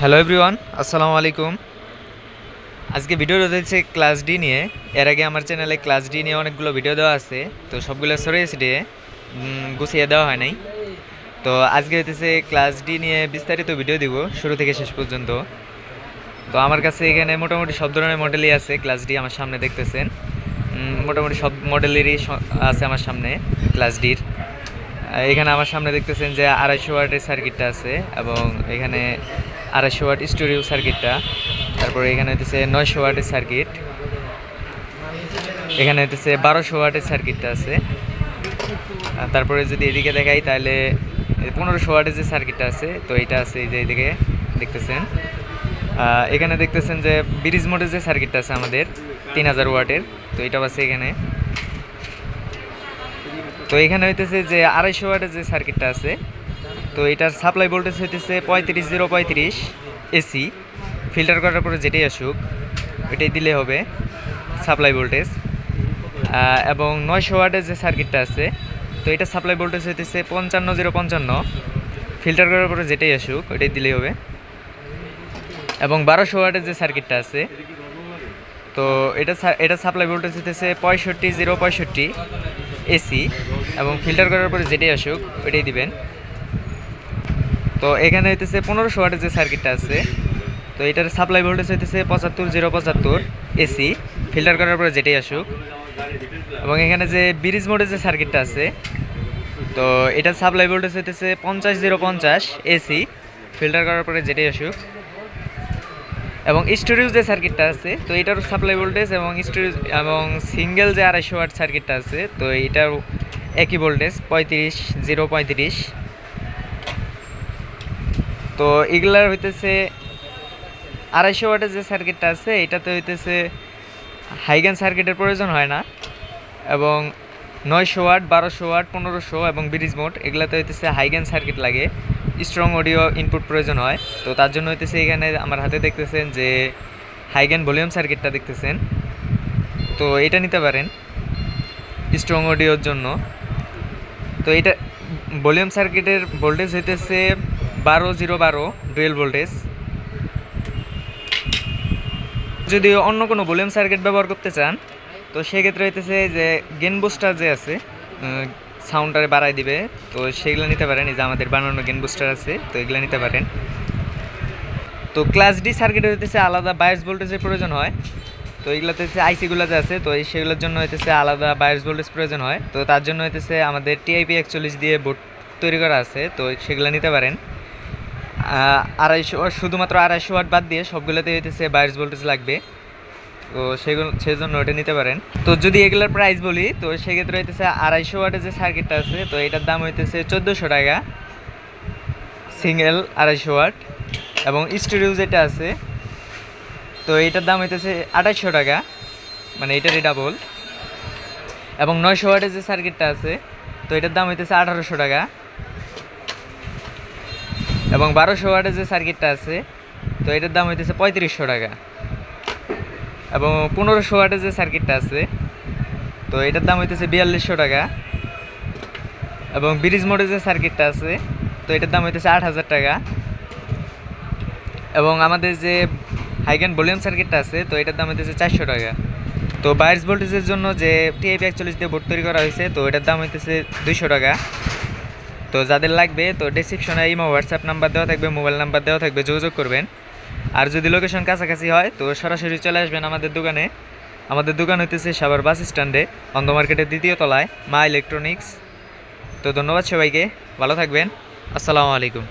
Hello everyone আসসালামু আলাইকুম আজকে ভিডিও রয়েছে ক্লাস ডি নিয়ে। এর আগে আমার চ্যানেলে ক্লাস ডি নিয়ে অনেকগুলো ভিডিও দেওয়া আছে, তো সবগুলো সরে দিয়ে গুছিয়ে দেওয়া হয় নাই। তো আজকে হইতেছে ক্লাস ডি নিয়ে বিস্তারিত ভিডিও দিব, শুরু থেকে শেষ পর্যন্ত। তো আমার কাছে এখানে মোটামুটি সব ধরনের মডেলই আছে ক্লাস ডি আমার সামনে দেখতেছেন। মোটামুটি সব মডেলেরই আছে আমার সামনে ক্লাস ডির এখানে আমার সামনে দেখতেছেন যে আড়াইশো ওয়াটের সার্কিটটা আছে, এবং এখানে আড়াইশো ওয়াট স্টুডিও সার্কিটটা। তারপরে এখানে হইতেছে নয়শো ওয়াটের সার্কিট। এখানে হইতেছে বারোশো ওয়াটের সার্কিটটা আছে। তারপরে যদি এদিকে দেখাই, তাহলে পনেরোশো ওয়াটের যে সার্কিটটা আছে, তো এটা আছে এই যে এদিকে দেখতেছেন। এখানে দেখতেছেন যে ব্রিজ মোডের যে সার্কিটটা আছে আমাদের, তিন হাজার ওয়াটের, তো এটাও আছে এখানে। তো এখানে হইতেছে যে আড়াইশো ওয়াটের যে সার্কিটটা আছে তো এটার সাপ্লাই ভোল্টেজ হইতেছে পঁয়ত্রিশ জিরো পঁয়ত্রিশ এসি ফিল্টার করার পরে যেটাই আসুক ওইটাই দিলে হবে সাপ্লাই ভোল্টেজ এবং নয়শো ওয়াটের যে সার্কিটটা আছে, তো এটা সাপ্লাই ভোল্টেজ হইতেছে পঞ্চান্ন জিরো পঞ্চান্ন। ফিল্টার করার পরে যেটাই আসুক ওইটাই দিলেই হবে। এবং বারোশো ওয়াটের যে সার্কিটটা আছে, তো এটা এটা সাপ্লাই ভোল্টেজ হইতেছে পঁয়ষট্টি জিরো পঁয়ষট্টি এসি এবং ফিল্টার করার পরে যেটাই আসুক ওইটাই দিবেন। তো এখানে হইতেছে পনেরোশো ওয়াটের যে সার্কিটটা আছে, তো এটার সাপ্লাই ভোল্টেজ হইতেছে পঁচাত্তর জিরো পঁচাত্তর এসি ফিল্টার করার পরে যেটাই আসুক। এবং এখানে যে ব্রিজ মোডের যে সার্কিটটা আছে, তো এটার সাপ্লাই ভোল্টেজ হইতেছে পঞ্চাশ জিরো পঞ্চাশ এসি ফিল্টার করার পরে যেটাই আসুক। এবং স্টোরেজ যে সার্কিটটা আছে, তো এটারও সাপ্লাই ভোল্টেজ এবং স্টোরেজ এবং সিঙ্গেল যে আড়াইশো ওয়াট সার্কিটটা আছে, তো এটার একই ভোল্টেজ পঁয়ত্রিশ জিরো পঁয়ত্রিশ। তো এগুলার হইতেছে আড়াইশো ওয়াটের যে সার্কিটটা আছে, এটাতে হইতেছে হাইগান সার্কিটের প্রয়োজন হয় না। এবং নয়শো ওয়াট, বারোশো ওয়াট, পনেরোশো এবং ব্রিজ মোট এগুলাতে হইতেছে হাইগান সার্কিট লাগে। স্ট্রং অডিও ইনপুট প্রয়োজন হয়। তো তার জন্য হইতেছে এখানে আমার হাতে দেখতেছেন যে হাইগান ভলিউম সার্কিটটা দেখতেছেন। তো এটা নিতে পারেন স্ট্রং অডিওর জন্য। তো এটা ভলিউম সার্কিটের ভোল্টেজ হইতেছে বারো জিরো বারো ডুয়েল ভোল্টেজ। যদি অন্য কোনো ভলিউম সার্কিট ব্যবহার করতে চান, তো সেক্ষেত্রে হইতেছে যে গেন বুস্টার যে আছে সাউন্ডটারে বাড়াই দিবে। তো সেগুলো নিতে পারেন, এই যে আমাদের বানানো গেন বুস্টার আছে, তো এগুলো নিতে পারেন। তো ক্লাস ডি সার্কিটে হইতেছে আলাদা বায়াস ভোল্টেজের প্রয়োজন হয়। তো এগুলোতে হচ্ছে আইসিগুলো যে আছে, তো এই সেগুলোর জন্য হইতেছে আলাদা বায়াস ভোল্টেজ প্রয়োজন হয়। তো তার জন্য হইতেছে আমাদের টিআইপি একচল্লিশ দিয়ে বোর্ড তৈরি করা আছে, তো সেগুলো নিতে পারেন। আড়াইশো শুধুমাত্র আড়াইশো ওয়াট বাদ দিয়ে সবগুলোতে হইতেছে বায়াস ভোল্টেজ লাগবে। তো সেগুলো সেই জন্য ওটা নিতে পারেন। তো যদি এগুলোর প্রাইস বলি, তো সেক্ষেত্রে হইতেছে আড়াইশো ওয়াটের যে সার্কিটটা আছে, তো এটার দাম হইতেছে চোদ্দোশো টাকা। সিঙ্গেল আড়াইশো ওয়াট। এবং স্টুডিও যেটা আছে, তো এটার দাম হইতেছে আঠাশশো টাকা। মানে এটারই ডাবল এবং নয়শো ওয়াটের যে সার্কিটটা আছে, তো এটার দাম হইতেছে আঠারোশো টাকা। এবং বারোশো ওয়াটের যে সার্কিটটা আছে, তো এটার দাম হইতেছে পঁয়ত্রিশশো টাকা। এবং পনেরোশো ওয়াটের যে সার্কিটটা আছে, তো এটার দাম হইতেছে বিয়াল্লিশশো টাকা। এবং ব্রিজ মোডের যে সার্কিটটা আছে, তো এটার দাম হইতেছে আট হাজার টাকা। এবং আমাদের যে হাইগ্যান ভলিউম সার্কিটটা আছে, তো এটার দাম হইতেছে চারশো টাকা। তো বাইশ ভোল্টেজের জন্য যে টিআইপি একচল্লিশ দিয়ে বোর্ড তৈরি করা হয়েছে, তো এটার দাম হইতেছে দুইশো টাকা। তো যাদের লাগবে, তো ডিসক্রিপশনে ইমো হোয়াটসঅ্যাপ নাম্বার দেওয়া থাকবে মোবাইল নাম্বার দেওয়া থাকবে, যোগাযোগ করবেন। আর যদি লোকেশন কাছাকাছি হয়, তো সরাসরি চলে আসবেন আমাদের দোকানে। আমাদের দোকান হইতেছে সাবার বাস স্ট্যান্ডে অন্ধ মার্কেটের দ্বিতীয় তলায়, মা ইলেকট্রনিক্স। তো ধন্যবাদ সবাইকে, ভালো থাকবেন। আসসালামু আলাইকুম।